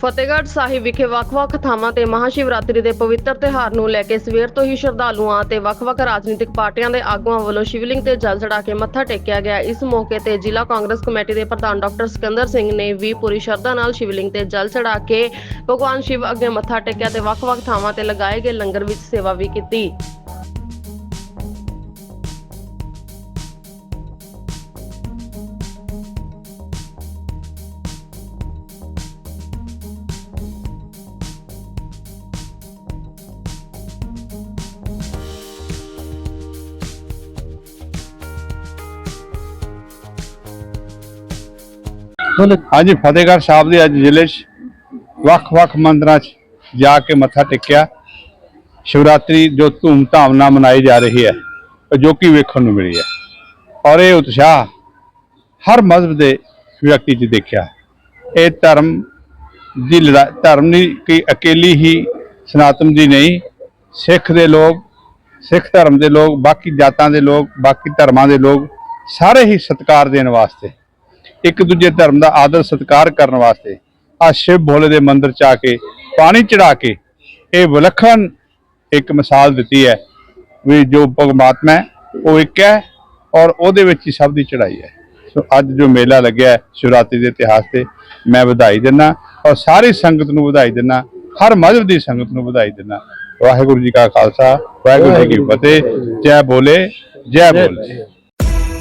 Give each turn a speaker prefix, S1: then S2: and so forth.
S1: ਫਤਿਹਗੜ੍ਹ ਸਾਹਿਬ ਵਿਖੇ ਵੱਖ-ਵੱਖ ਥਾਵਾਂ ਤੇ ਮਹਾਸ਼ਿਵਰਾਤਰੀ ਦੇ ਪਵਿੱਤਰ ਤਿਉਹਾਰ ਨੂੰ ਲੈ ਕੇ ਸਵੇਰ ਤੋਂ ਹੀ ਸ਼ਰਧਾਲੂਆਂ ਤੇ ਵੱਖ-ਵੱਖ ਰਾਜਨੀਤਿਕ ਪਾਰਟੀਆਂ ਦੇ ਆਗੂਆਂ ਵੱਲੋਂ ਸ਼ਿਵਲਿੰਗ ਤੇ ਜਲ ਚੜਾ ਕੇ ਮੱਥਾ ਟੇਕਿਆ ਗਿਆ। ਇਸ ਮੌਕੇ ਤੇ ਜ਼ਿਲ੍ਹਾ ਕਾਂਗਰਸ ਕਮੇਟੀ ਦੇ ਪ੍ਰਧਾਨ ਡਾਕਟਰ ਸਿਕੰਦਰ ਸਿੰਘ ਨੇ ਵੀ ਪੂਰੀ ਸ਼ਰਧਾ ਨਾਲ ਸ਼ਿਵਲਿੰਗ ਤੇ ਜਲ ਚੜਾ ਕੇ ਭਗਵਾਨ ਸ਼ਿਵ ਅੱਗੇ ਮੱਥਾ ਟੇਕਿਆ ਤੇ ਵੱਖ-ਵੱਖ ਥਾਵਾਂ ਤੇ ਲਗਾਏ ਗਏ ਲੰਗਰ ਵਿੱਚ ਸੇਵਾ ਵੀ ਕੀਤੀ।
S2: ਹਾਂਜੀ, ਫਤਿਹਗੜ੍ਹ ਸਾਹਿਬ ਦੇ ਅੱਜ ਜ਼ਿਲ੍ਹੇ 'ਚ ਵੱਖ-ਵੱਖ ਮੰਦਰਾਂ 'ਚ ਜਾ ਕੇ ਮੱਥਾ ਟੇਕਿਆ। ਸ਼ਿਵਰਾਤਰੀ ਜੋ ਧੂਮ-ਧਾਮ ਨਾਲ ਮਨਾਈ ਜਾ ਰਹੀ ਹੈ ਉਹ ਜੋ ਕਿ ਵੇਖਣ ਨੂੰ ਮਿਲੀ ਹੈ। ਔਰ ਇਹ ਉਤਸ਼ਾਹ ਹਰ ਮਜ਼ਹਬ ਦੇ ਵਿਅਕਤੀ 'ਚ ਦੇਖਿਆ। ਇਹ ਧਰਮ ਦੀ ਲੜਾ- ਧਰਮ ਦੀ ਕਿ ਅਕੇਲੀ ਹੀ ਸਨਾਤਨ ਦੀ ਨਹੀਂ, ਸਿੱਖ ਦੇ ਲੋਕ, ਸਿੱਖ ਧਰਮ ਦੇ ਲੋਕ, ਬਾਕੀ ਜਾਤਾਂ ਦੇ ਲੋਕ, ਬਾਕੀ ਧਰਮਾਂ ਦੇ ਲੋਕ ਸਾਰੇ ਹੀ ਸਤਿਕਾਰ ਦੇਣ ਵਾਸਤੇ ਇੱਕ ਦੂਜੇ ਧਰਮ ਦਾ ਆਦਰ ਸਤਿਕਾਰ ਕਰਨ ਵਾਸਤੇ ਆ ਸ਼ਿਵ ਭੋਲੇ ਦੇ ਮੰਦਿਰ ਚ ਆ ਕੇ ਪਾਣੀ ਚੜਾ ਕੇ ਇਹ ਵਿਲੱਖਣ ਇੱਕ ਮਿਸਾਲ ਦਿੱਤੀ ਹੈ ਵੀ ਜੋ ਪਰਮਾਤਮਾ ਹੈ ਉਹ ਇੱਕ ਹੈ ਔਰ ਉਹਦੇ ਵਿੱਚ ਹੀ ਸਭ ਦੀ ਚੜਾਈ ਹੈ। ਸੋ ਅੱਜ ਜੋ ਮੇਲਾ ਲੱਗਿਆ ਸ਼ਿਵਰਾਤਰੀ ਦੇ ਇਤਿਹਾਸ ਤੇ ਮੈਂ ਵਧਾਈ ਦਿੰਦਾ ਔਰ ਸਾਰੀ ਸੰਗਤ ਨੂੰ ਵਧਾਈ ਦਿੰਦਾ ਹਰ ਮਜ਼ਹਬ ਦੀ ਸੰਗਤ ਨੂੰ ਵਧਾਈ ਦਿੰਦਾ। ਵਾਹਿਗੁਰੂ ਜੀ ਕਾ ਖਾਲਸਾ ਵਾਹਿਗੁਰੂ ਜੀ ਕੀ ਫਤਿਹ ਜੈ ਭੋਲੇ ਜੈ ਭੋਲੇ।